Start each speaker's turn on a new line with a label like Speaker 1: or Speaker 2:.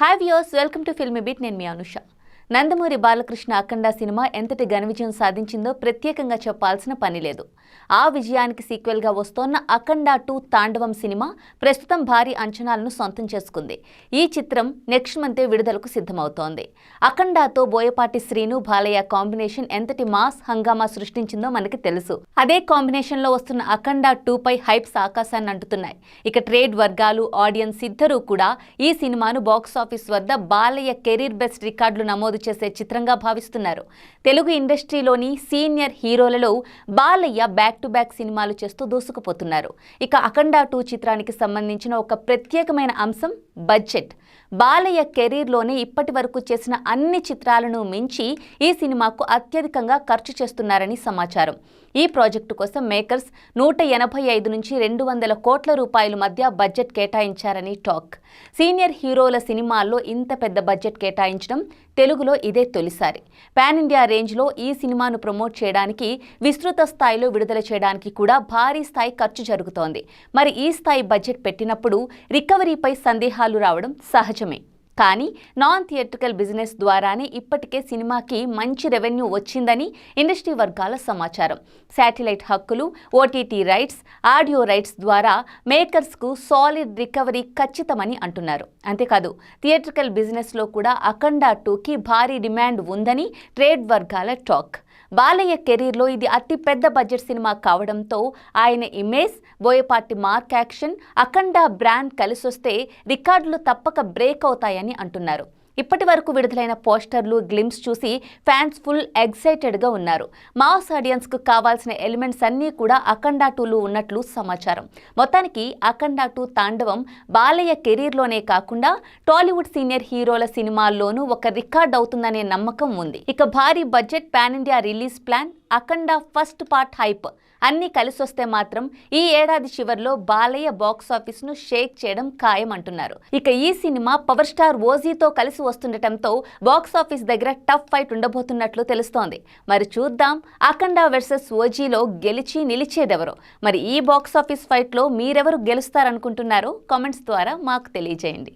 Speaker 1: Have yours welcome to filmy beat నేను మీ Anusha. Nandamuri Balakrishna Akhanda cinema ఎంతటి ఘన విజయం సాధించిందో ప్రత్యేకంగా చెప్పాల్సిన పని లేదు. ఆ విజయానికి సీక్వెల్గా వస్తోన్న అఖండ టూ తాండవం సినిమా ప్రస్తుతం భారీ అంచనాలను సొంతం చేసుకుంది. ఈ చిత్రం నెక్స్ట్ మంతే విడుదలకు సిద్ధమవుతోంది. అఖండాతో బోయపాటి శ్రీను బాలయ్య కాంబినేషన్ ఎంతటి మాస్ హంగామా సృష్టించిందో మనకి తెలుసు. అదే కాంబినేషన్లో వస్తున్న అఖండ టూ పై హైప్స్ ఆకాశాన్ని అంటుతున్నాయి. ఇక ట్రేడ్ వర్గాలు ఆడియన్స్ ఇద్దరూ కూడా ఈ సినిమాను బాక్స్ ఆఫీస్ వద్ద బాలయ్య కెరీర్ బెస్ట్ రికార్డులు నమోదు చేసే చిత్రంగా భావిస్తున్నారు. తెలుగు ఇండస్ట్రీలోని సీనియర్ హీరోలలో బాలయ్య బ్యాక్ టు బ్యాక్ సినిమాలు చేస్తూ దూసుకుపోతున్నారు. ఇక అఖండ టూ చిత్రానికి సంబంధించిన ఒక ప్రత్యేకమైన అంశం బడ్జెట్. బాలయ్య కెరీర్లోనే ఇప్పటి వరకు చేసిన అన్ని చిత్రాలను మించి ఈ సినిమాకు అత్యధికంగా ఖర్చు చేస్తున్నారని సమాచారం. ఈ ప్రాజెక్టు కోసం మేకర్స్ నూట ఎనభై ఐదు నుంచి రెండు వందల కోట్ల రూపాయల మధ్య బడ్జెట్ కేటాయించారని టాక్. సీనియర్ హీరోల సినిమాల్లో ఇంత పెద్ద బడ్జెట్ కేటాయించడం తెలుగులో ఇదే తొలిసారి. పాన్ ఇండియా రేంజ్లో ఈ సినిమాను ప్రమోట్ చేయడానికి విస్తృత స్థాయిలో విడుదల చేయడానికి కూడా భారీ స్థాయి ఖర్చు జరుగుతోంది. మరి ఈ స్థాయి బడ్జెట్ పెట్టినప్పుడు రికవరీపై సందేహాలు రావడం సహజం. సహజమే కానీ నాన్ థియేట్రికల్ బిజినెస్ ద్వారానే ఇప్పటికే సినిమాకి మంచి రెవెన్యూ వచ్చిందని ఇండస్ట్రీ వర్గాల సమాచారం. శాటిలైట్ హక్కులు ఓటీటీ రైట్స్ ఆడియో రైట్స్ ద్వారా మేకర్స్కు సాలిడ్ రికవరీ ఖచ్చితమని అంటున్నారు. అంతేకాదు థియేట్రికల్ బిజినెస్లో కూడా అఖండ టూకి భారీ డిమాండ్ ఉందని ట్రేడ్ వర్గాల టాక్. బాలయ్య కెరీర్లో ఇది అతి పెద్ద బడ్జెట్ సినిమా కావడంతో ఆయన image Boyapati mark action Akhanda brand కలిసొస్తే రికార్డులు తప్పక బ్రేక్ అవుతాయని అంటున్నారు. ఇప్పటి వరకు విడుదలైన పోస్టర్లు గ్లిమ్స్ చూసి ఫ్యాన్స్ ఫుల్ ఎగ్జైటెడ్గా ఉన్నారు. మాస్ ఆడియన్స్కు కావాల్సిన ఎలిమెంట్స్ అన్నీ కూడా అఖండ టూలు ఉన్నట్లు సమాచారం. మొత్తానికి అఖండా టూ తాండవం బాలయ్య కెరీర్లోనే కాకుండా టాలీవుడ్ సీనియర్ హీరోల సినిమాల్లోనూ ఒక రికార్డ్ అవుతుందనే నమ్మకం ఉంది. ఇక భారీ budget pan India release plan Akhanda first part hype. అన్నీ కలిసొస్తే మాత్రం ఈ ఏడాది చివరిలో బాలయ్య బాక్స్ను షేక్ చేయడం ఖాయం అంటున్నారు ఇక ఈ సినిమా పవర్ స్టార్ ఓజీతో కలిసి వస్తుండటంతో బాక్స్ ఆఫీస్ దగ్గర టఫ్ ఫైట్ ఉండబోతున్నట్లు తెలుస్తోంది. మరి చూద్దాం అఖండ వర్సెస్ ఓజీలో గెలిచి నిలిచేదెవరో? మరి ఈ బాక్స్ ఆఫీస్ ఫైట్లో మీరెవరు గెలుస్తారనుకుంటున్నారో? కామెంట్స్ ద్వారా మాకు తెలియజేయండి.